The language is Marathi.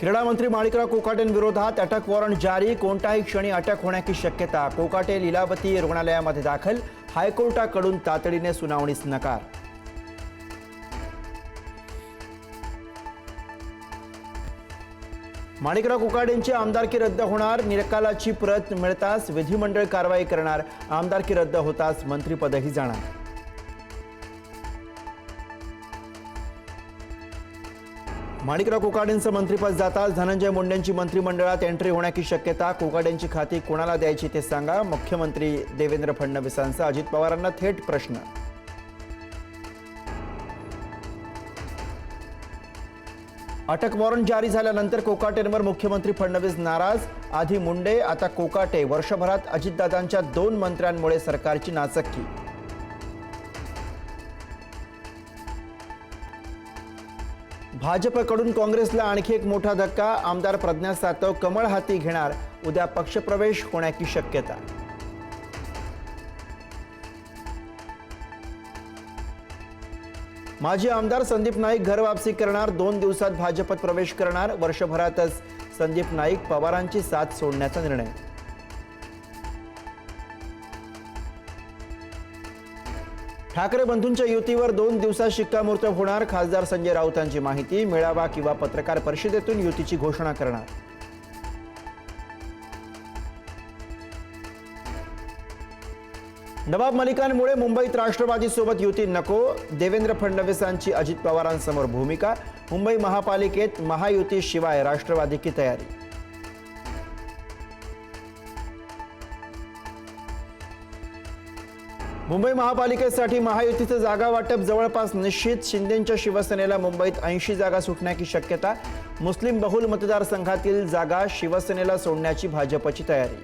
क्रीडा मंत्री माणिकराव कोकाटेंविरोधात अटक वॉरंट जारी. कोणत्याही क्षणी अटक होण्याची शक्यता. कोकाटे लिलावती रुग्णालयामध्ये दाखल. हायकोर्टाकडून तातडीने सुनावणीस नकार. माणिकराव कोकाडेंची आमदारकी रद्द होणार. निकालाची प्रत मिळताच विधिमंडळ कारवाई करणार. आमदारकी रद्द होताच मंत्रिपदही जाणार. माणिकराव कोकाडेंचं मंत्रिपद जाताच धनंजय मुंडेंची मंत्रिमंडळात एंट्री होण्याची शक्यता कोकाडेंची खाती कोणाला द्यायची ते सांगा. मुख्यमंत्री देवेंद्र फडणवीसांचा. अजित पवारांना थेट प्रश्न. अटक वॉरंट जारी झाल्यानंतर कोकाटेंवर मुख्यमंत्री फडणवीस नाराज. आधी मुंडे आता कोकाटे. वर्षभरात अजितदादांच्या दोन मंत्र्यांमुळे सरकारची नाचक्की भाजपकडून काँग्रेसला आणखी एक मोठा धक्का. आमदार प्रज्ञा सातव कमळ हाती घेणार. उद्या पक्षप्रवेश होण्याची शक्यता. माजी आमदार संदीप नाईक घरवापसी करणार. दोन दिवसात भाजपत प्रवेश करणार. वर्षभरातच संदीप नाईक पवारांची साथ सोडण्याचा निर्णय. ठाकरे बंधूंच्या युतीवर दोन दिवसात शिक्कामोर्तब होणार. खासदार संजय राऊतांची माहिती मेळावा किंवा पत्रकार परिषदेतून युतीची घोषणा करणार. नवाब मलिकांमुळे मुंबईत राष्ट्रवादीसोबत युती नको. देवेंद्र फडणवीसांची अजित पवारांसमोर भूमिका. मुंबई महापालिकेत महायुतीशिवाय राष्ट्रवादीची तयारी? मुंबई महापालिकेसाठी महायुतीचं जागा वाटप जवळपास निश्चित. शिंदेच्या शिवसेनेला मुंबईत ऐंशी जागा सुटण्याची शक्यता. मुस्लिम बहुल मतदारसंघातील जागा शिवसेनेला सोडण्याची भाजपची तयारी.